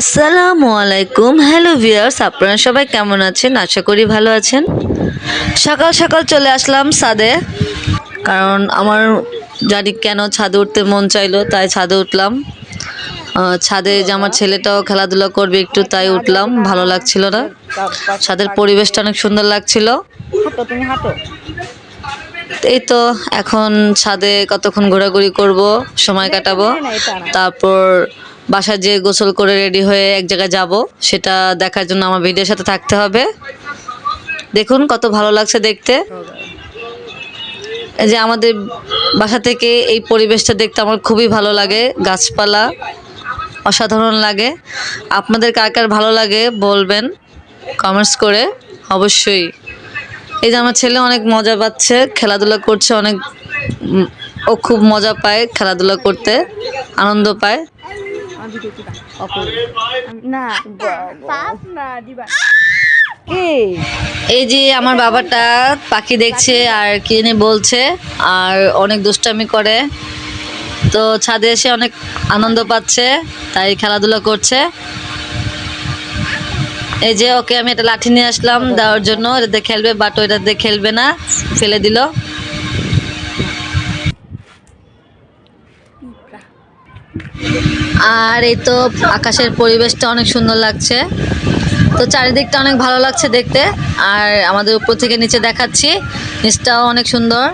আসসালামু আলাইকুম। Hello viewers আপনারা সবাই কেমন আছেন? আশা করি ভালো আছেন। সকাল সকাল চলে আসলাম ছাদে। কারণ আমার জানি কেন ছাদে উঠতে মন চাইলো, তাই ছাদে উঠলাম। ছাদে যে আমার ছেলেটাও খেলাধুলা করবে একটু, তাই উঠলাম। ভালো লাগছিল না। ছাদের পরিবেশটা অনেক সুন্দর লাগছিল। এই তো এখন ছাদে কতক্ষণ ঘোরাঘুরি করব সময় কাটাবো। তারপর বাসায় যে গোসল করে রেডি হয়ে এক জায়গায় যাব সেটা দেখার জন্য আমার ভিডিওর সাথে থাকতে হবে। দেখুন কত ভালো লাগছে দেখতে। এই যে আমাদের বাসা থেকে এই পরিবেশটা দেখতে আমার খুবই ভালো লাগে গাছপালা অসাধারণ লাগে। আপনাদের কার কার ভালো লাগে বলবেন কমেন্টস করে অবশ্যই। এই যে আমার ছেলে অনেক মজা পাচ্ছে খেলাধুলা করছে অনেক ও খুব মজা পায় খেলাধুলা করতে আনন্দ পায়। এই যে আমার বাবাটা পাখি দেখছে আর কি বলছে আর অনেক দুষ্টামি করে। তো ছাদে এসে অনেক আনন্দ পাচ্ছে তাই খেলাধুলা করছে। এই যে, ওকে আমি একটা লাঠি নিয়ে আসলাম দেওয়ার জন্য। এটাতে খেলবে, বাট ওইটাতে খেলবে না, ফেলে দিল। আর এই তো আকাশের পরিবেশটা অনেক সুন্দর লাগছে। তো চারিদিকটা অনেক ভালো লাগছে দেখতে। আর আমাদের উপর থেকে নিচে দেখাচ্ছি, নিচটাও অনেক সুন্দর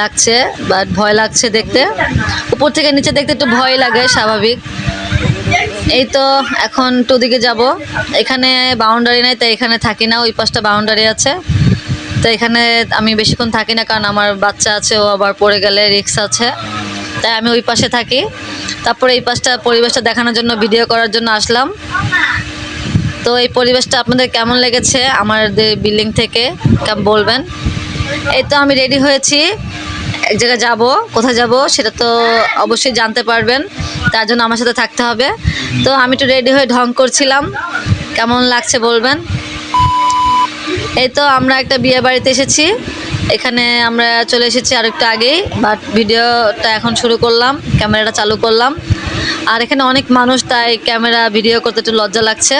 লাগছে, বাট ভয় লাগছে দেখতে। উপর থেকে নিচে দেখতে একটু ভয় লাগে, স্বাভাবিক। এই তো এখন একটু দিকে যাব। এখানে বাউন্ডারি নাই, তাই এখানে থাকি না, ওই পাশটা বাউন্ডারি আছে। তো এখানে আমি বেশিক্ষণ থাকি না, কারণ আমার বাচ্চা আছে, ও আবার পড়ে গেলে রিক্স আছে। তাই আমি ওই পাশে থাকি। তারপরে এই পাশটা পরিবেশটা দেখানোর জন্য ভিডিও করার জন্য আসলাম। তো এই পরিবেশটা আপনাদের কেমন লেগেছে? আমাদের বিল্ডিং থেকে কেমন বলবেন? এই তো আমি রেডি হয়েছি। এক জায়গায় যাব, কোথায় যাব, সেটা তো অবশ্যই জানতে পারবেন। তার জন্য আমার সাথে থাকতে হবে। তো আমি একটু রেডি হয়ে ঢং করছিলাম। কেমন লাগছে বলবেন? এই তো আমরা একটা বিয়ে বাড়িতে এসেছি। এখানে আমরা চলে এসেছি আর একটু আগেই বাট ভিডিওটা এখন শুরু করলাম ক্যামেরাটা চালু করলাম। আর এখানে অনেক মানুষ, তাই ক্যামেরা ভিডিও করতে একটু লজ্জা লাগছে।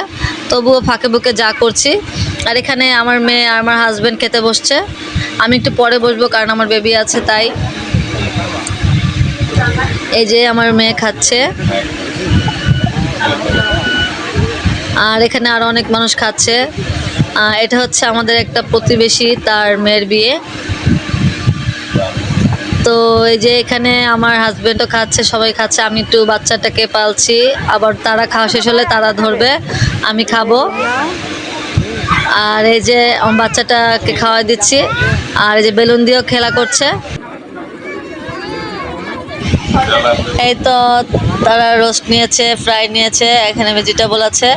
তবুও ফাঁকে বুকে যা করছি। আর এখানে আমার মেয়ে আর আমার হাজব্যান্ড খেতে বসছে। আমি একটু পরে বসবো, কারণ আমার বেবি আছে, তাই। এই যে আমার মেয়ে খাচ্ছে। আর এখানে আরও অনেক মানুষ খাচ্ছে। এটা হচ্ছে আমাদের একটা প্রতিবেশী, তার মেয়ের বিয়ে। তো এই যে এখানে আমার হাজবেন্ডও খাচ্ছে, সবাই খাচ্ছে। আমি একটু বাচ্চাটাকে পালছি। আবার তারা খাওয়া শেষ হলে তারা ধরবে, আমি খাব। আর এই যে বাচ্চাটাকে খাওয়াই দিচ্ছি। আর এই যে বেলুন দিয়েও খেলা করছে। এই তো তারা রোস্ট নিয়েছে, ফ্রাই নিয়েছে, এখানে ভেজিটেবল আছে,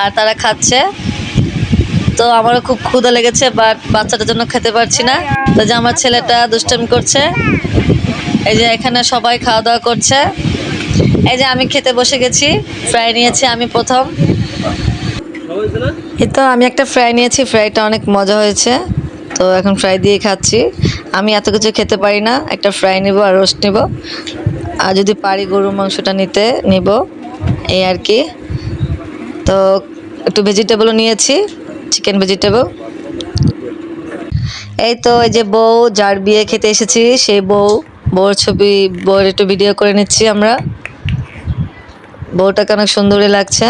আর তারা খাচ্ছে। তো আমারও খুব ক্ষুধা লেগেছে, বাট বাচ্চাটার জন্য খেতে পারছি না। তো যে আমার ছেলেটা দুষ্টামি করছে, এই যে এখানে সবাই খাওয়া দাওয়া করছে। এই যে আমি খেতে বসে গেছি, ফ্রাই নিয়েছি আমি প্রথম। এই তো আমি একটা ফ্রাই নিয়েছি, ফ্রাইটা অনেক মজা হয়েছে। তো এখন ফ্রাই দিয়ে খাচ্ছি। আমি এত কিছু খেতে পারি না, একটা ফ্রাই নিব আর রোস্ট নিব। আর যদি পারি গরুর মাংসটা নিতে, নিব। এই আর কি। তো একটু ভেজিটেবলও নিয়েছি চিকেন ভেজিটেবল এই তো এই যে বউ, যার বিয়ে খেতে এসেছি সেই বউ, বউর ছবি বউর একটু ভিডিও করে নিচ্ছি আমরা। বউটাকে অনেক সুন্দরই লাগছে।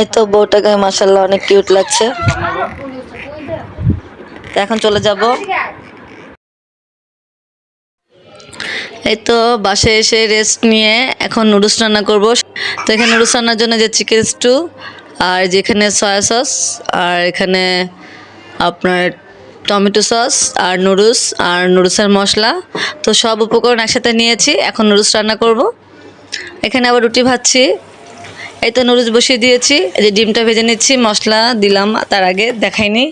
এই তো বউটাকে মাসাল্লাহ অনেক কিউট লাগছে। এখন চলে যাব। এই তো বাসায় এসে রেস্ট নিয়ে এখন নুডলস রান্না করব। তো এখানে নুডলস রান্নার জন্য যে চিকেন স্টু আর যেখানে সয়া সস আর এখানে আপনার টমেটো সস আর নুডলস আর নুডলসের মশলা। তো সব উপকরণ একসাথে নিয়েছি, এখন নুডলস রান্না করব। এখানে আবার রুটি ভাজছি। এই তো নুডলস বসিয়ে দিয়েছি, এই যে ডিমটা ভেজে নিচ্ছি, মশলা দিলাম, তার আগে দেখাইনি।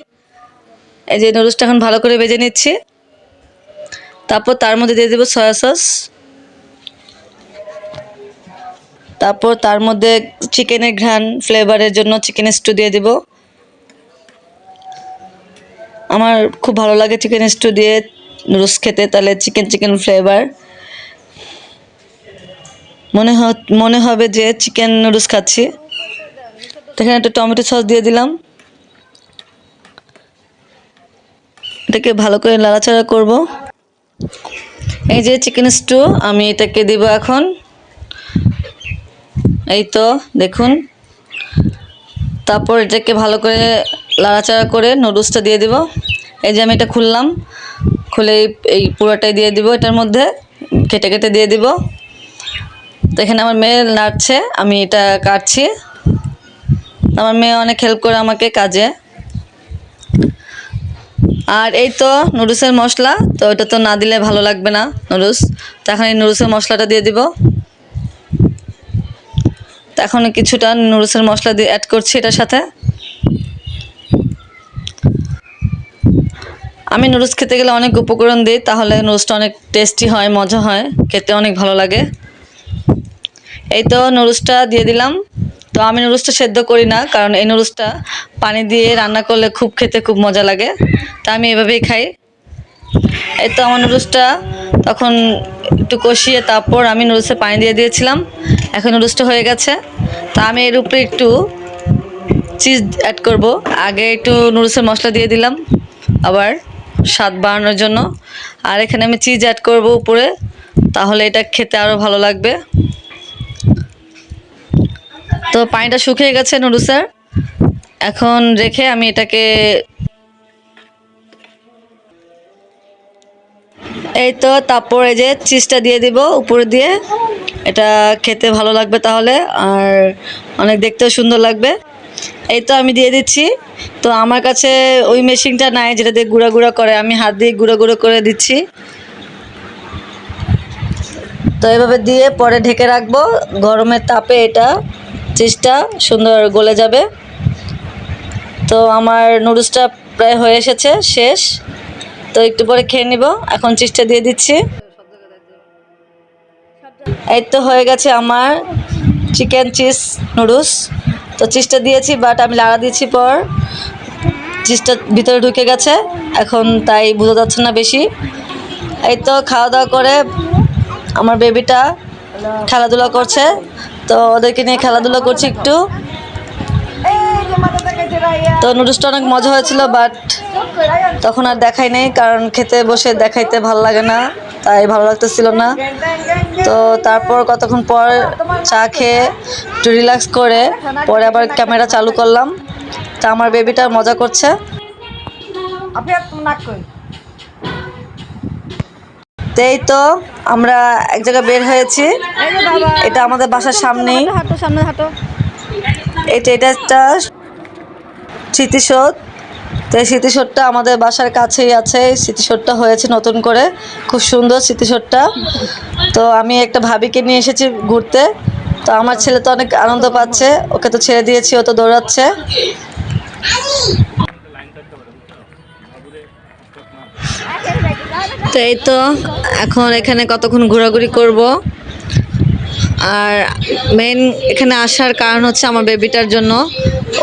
এই যে নুডলসটা এখন ভালো করে ভেজে নিচ্ছি। তারপর তার মধ্যে দিয়ে দেবো সয়া সস তারপর তার মধ্যে চিকেনের ঘ্রাণ ফ্লেভারের জন্য চিকেন স্টু দিয়ে দেব। আমার খুব ভালো লাগে চিকেন স্টু দিয়ে নুডলস খেতে, তাহলে চিকেন চিকেন ফ্লেভার মনে মনে হবে যে চিকেন নুডলস খাচ্ছি। এখানে একটা টমেটো সস দিয়ে দিলাম। এটাকে ভালো করে নাড়াচাড়া করব। এই যে চিকেন স্টু আমি এটাকে দিব এখন। এই তো, দেখুন। তারপর এটাকে ভালো করে লাড়াচাড়া করে নুডলসটা দিয়ে দিব। এই যে আমি এটা খুললাম, খুলে এই- পুরোটাই দিয়ে দিব এটার মধ্যে, কেটে কেটে দিয়ে দিব। তো এখানে আমার মেয়ে নাড়ছে, আমি এটা কাটছি। আমার মেয়ে অনেক হেল্প করে আমাকে কাজে। আর এই তো নুডলসের মশলা, তো এটা তো না দিলে ভালো লাগবে না নুডলস তো এখন এই নুডলসের মশলাটা দিয়ে দিব। তো এখন কিছুটা নুডলসের মশলা দিয়ে অ্যাড করছি এটার সাথে। আমি নুডলস খেতে গেলে অনেক উপকরণ দিই, তাহলে নুডলসটা অনেক টেস্টি হয়, মজা হয়, খেতে অনেক ভালো লাগে। এই তো নুডলসটা দিয়ে দিলাম। তো আমি নুডলসটা সেদ্ধ করি না, কারণ এই নুডলসটা পানি দিয়ে রান্না করলে খুব খেতে খুব মজা লাগে। তা আমি এভাবেই খাই। এই তো আমার নুডলসটা তখন একটু কষিয়ে তারপর আমি নুডলসে পানি দিয়ে দিয়েছিলাম। এখন নুডলসটা হয়ে গেছে। তা আমি এর উপরে একটু চিজ অ্যাড করব। আগে একটু নুডলসের মশলা দিয়ে দিলাম, আবার স্বাদ বাড়ানোর জন্য। আর এখানে আমি চিজ অ্যাড করব উপরে, তাহলে এটা খেতে আরও ভালো লাগবে। তো পানিটা শুকিয়ে গেছে নুডলসের এখন রেখে আমি এটাকে এই তো তারপর এই যে চিজটা দিয়ে দিব উপরে দিয়ে। এটা খেতে ভালো লাগবে তাহলে, আর অনেক দেখতেও সুন্দর লাগবে। এই তো আমি দিয়ে দিচ্ছি। তো আমার কাছে ওই মেশিনটা নাই যেটা দিয়ে গুঁড়া গুঁড়া করে, আমি হাত দিয়ে গুঁড়ো গুঁড়ো করে দিচ্ছি। তো এভাবে দিয়ে পরে ঢেকে রাখব গরমের তাপে এটা। চিজটা সুন্দর গলে যাবে। তো আমার নুডলসটা প্রায় হয়ে এসেছে, শেষ। তো একটু পরে খেয়ে নিব। এখন চিজটা দিয়ে দিচ্ছি। এই তো হয়ে গেছে আমার চিকেন চিজ নুডলস। তো চিজটা দিয়েছি, বাট আমি লাড়া দিয়েছি পর। চিজটা ভিতরে ঢুকে গেছে। এখন তাই বোঝা যাচ্ছে না বেশি। এই তো খাওয়া দাওয়া করে আমার বেবিটা খেলাধুলা করছে। তো ওদেরকে নিয়ে খেলাধুলা করছি একটু। তো নুডলসটা অনেক মজা হয়েছিল বাট তখন আর দেখাই নেই, কারণ খেতে বসে দেখাইতে ভালো লাগে না, তাই ভালো লাগতেছিল না। তো তারপর কতক্ষণ পর চা খেয়ে একটু রিল্যাক্স করে, পরে আবার ক্যামেরা চালু করলাম। তা আমার বেবিটা মজা করছে। এই তো আমরা এক জায়গায় বের হয়েছি। এটা আমাদের বাসার সামনেই। সামনে এটা এটা একটা স্মৃতিসৌধ। তো এই স্মৃতিসৌধটা আমাদের বাসার কাছেই আছে। এই স্মৃতিসৌধটা হয়েছে নতুন করে। খুব সুন্দর স্মৃতিসৌধটা। তো আমি একটা ভাবিকে নিয়ে এসেছি ঘুরতে। তো আমার ছেলে তো অনেক আনন্দ পাচ্ছে। ওকে তো ছেড়ে দিয়েছি, ও তো দৌড়াচ্ছে। তো এই তো এখন এখানে কতক্ষণ ঘোরাঘুরি করব? আর মেন এখানে আসার কারণ হচ্ছে আমার বেবিটার জন্য।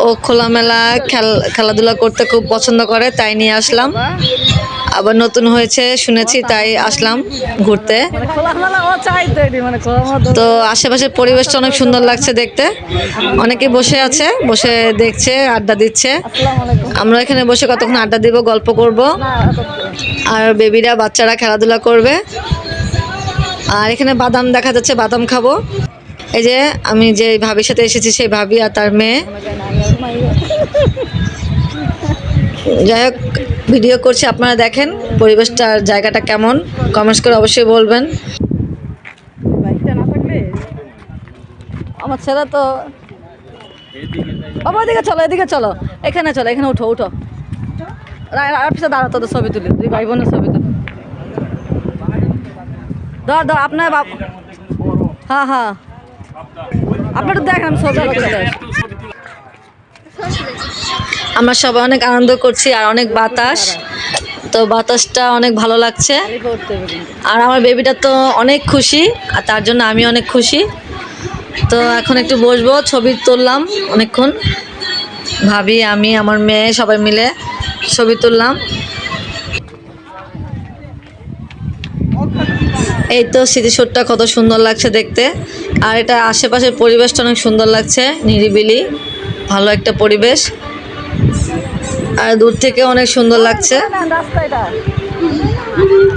ও খোলামেলা খেল, খেলাধুলা করতে খুব পছন্দ করে, তাই নিয়ে আসলাম। আবার নতুন হয়েছে, শুনেছি, তাই আসলাম ঘুরতে। তো আশেপাশের পরিবেশটা অনেক সুন্দর লাগছে দেখতে। অনেকে বসে আছে, বসে দেখছে, আড্ডা দিচ্ছে। আমরা এখানে বসে কতক্ষণ আড্ডা দিব, গল্প করব। আর বেবিরা বাচ্চারা খেলাধুলা করবে। আর এখানে বাদাম দেখা যাচ্ছে, বাদাম খাব। এই যে আমি যে ভাবির সাথে এসেছি, সেই ভাবি আর তার মেয়ে। যাই হোক, ভিডিও করছি, আপনারা দেখেন পরিবেশটা জায়গাটা কেমন। কমেন্টস করে অবশ্যই বলবেন। আমার ছেলে তো বাবা, এদিকে চলো এদিকে চলো। এখানে চলো, এখানে উঠো উঠো। ছবি তুলি। ভাই বোনের ছবি তুলি। আপনার হ্যাঁ হ্যাঁ। আমরা সবাই অনেক আনন্দ করছি আর অনেক বাতাস। তো বাতাসটা অনেক ভালো লাগছে। আর আমার বেবিটা তো অনেক খুশি, আর তার জন্য আমি অনেক খুশি। তো এখন একটু বসবো, ছবি তুললাম অনেকক্ষণ। ভাবি, আমি, আমার মেয়ে সবাই মিলে। ছবি তুললাম। এই তো স্মৃতিসৌধটা কত সুন্দর লাগছে দেখতে। আর এটা আশেপাশের পরিবেশটা অনেক সুন্দর লাগছে, নিরিবিলি, ভালো একটা পরিবেশ। আর দূর থেকে অনেক সুন্দর লাগছে।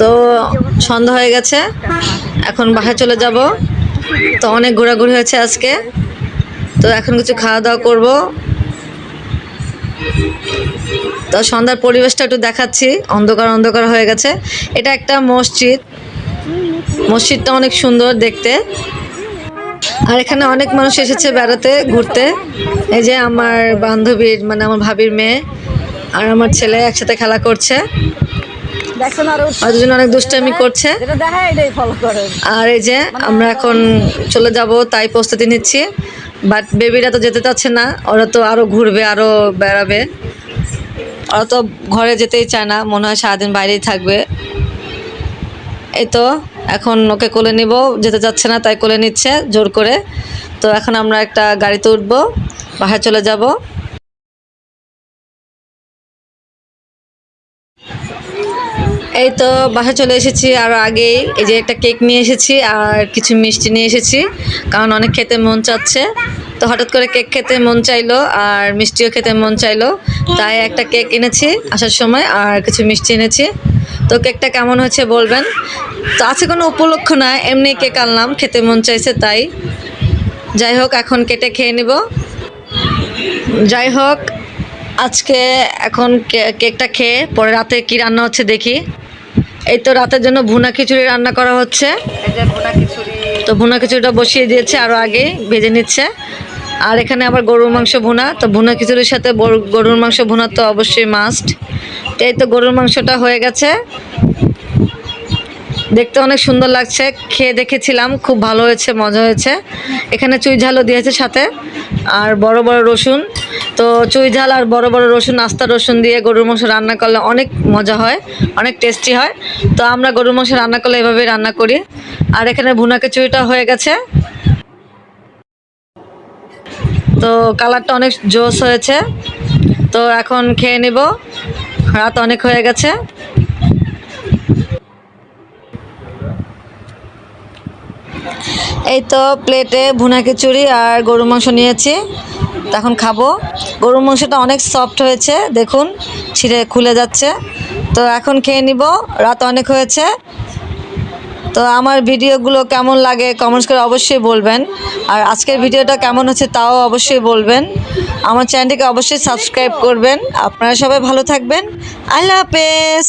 তো সন্ধ্যা হয়ে গেছে, এখন বাসায় চলে যাব। তো অনেক ঘোরাঘুরি হয়েছে আজকে। তো এখন কিছু খাওয়া দাওয়া করব। তো সন্ধ্যার পরিবেশটা একটু দেখাচ্ছি। অন্ধকার অন্ধকার হয়ে গেছে। এটা একটা মসজিদ। মসজিদটা অনেক সুন্দর দেখতে। আর এখানে অনেক মানুষ এসেছে বেড়াতে ঘুরতে। এই যে আমার বান্ধবীর মানে আমার ভাবির মেয়ে আর আমার ছেলে একসাথে খেলা করছে। আর আর দুজন অনেক দুষ্টামি করছে। আর এই যে আমরা এখন চলে যাব তাই প্রস্তুতি নিচ্ছি। বাট বেবিরা তো যেতে চাচ্ছে না ওরা তো আরও ঘুরবে আরও বেড়াবে। ওরা তো ঘরে যেতেই চায় না, মনে হয় সারাদিন বাইরেই থাকবে। এই তো, এখন ওকে কোলে নিব, যেতে যাচ্ছে না, তাই কোলে নিচ্ছে, জোর করে। তো এখন আমরা একটা গাড়িতে উঠবো, বাসায় চলে যাব। এই তো, বাসায় চলে এসেছি আর আগেই। এই যে একটা কেক নিয়ে এসেছি আর কিছু মিষ্টি নিয়ে এসেছি, কারণ অনেক খেতে মন চাচ্ছে। তো হঠাৎ করে কেক খেতে মন চাইলো আর মিষ্টিও খেতে মন চাইলো। তাই একটা কেক এনেছি আসার সময় আর কিছু মিষ্টি এনেছি। তো কেকটা কেমন হয়েছে বলবেন? তো আছে কোনো উপলক্ষ না এমনি কেক আনলাম খেতে মন চাইছে তাই। যাই হোক এখন কেটে খেয়ে নিব। যাই হোক আজকে এখন কেকটা খেয়ে পরে রাতে কি রান্না হচ্ছে দেখি। এই তো রাতের জন্য ভুনা খিচুড়ি রান্না করা হচ্ছে। তো ভুনা খিচুড়িটা বসিয়ে দিয়েছে আরও আগে ভেজে নিচ্ছে। আর এখানে আবার গরুর মাংস ভুনা। তো ভুনা খিচুড়ির সাথে গরুর মাংস ভুনা তো অবশ্যই মাস্ট তো এই তো গরুর মাংসটা হয়ে গেছে। দেখতে অনেক সুন্দর লাগছে। খেয়ে দেখেছিলাম, খুব ভালো হয়েছে, মজা হয়েছে। এখানে চুই ঝালও দিয়েছে সাথে। আর বড় বড় রসুন। তো চুই ঝাল আর বড় বড় রসুন, আস্তা রসুন দিয়ে গরুর মাংস রান্না করলে অনেক মজা হয়, অনেক টেস্টি হয়। তো আমরা গরুর মাংস রান্না করলে এভাবেই রান্না করি। আর এখানে ভুনা খিচুড়িটা হয়ে গেছে। তো কালারটা অনেক জোস হয়েছে। তো এখন খেয়ে নিব। রাত অনেক হয়ে গেছে। এই তো প্লেটে ভুনা খিচুড়ি আর গরু মাংস নিয়েছি। তখন খাব। গরু মাংসটা অনেক সফট হয়েছে, দেখুন, ছিঁড়ে খুলে যাচ্ছে। তো এখন খেয়ে নিব। রাত অনেক হয়েছে। তো আমার ভিডিওগুলো কেমন লাগে কমেন্টস করে অবশ্যই বলবেন। আর আজকের ভিডিওটা কেমন হচ্ছে তাও অবশ্যই বলবেন। আমার চ্যানেলটিকে অবশ্যই সাবস্ক্রাইব করবেন। আপনারা সবাই ভালো থাকবেন। আল্লাহ হাফেজ।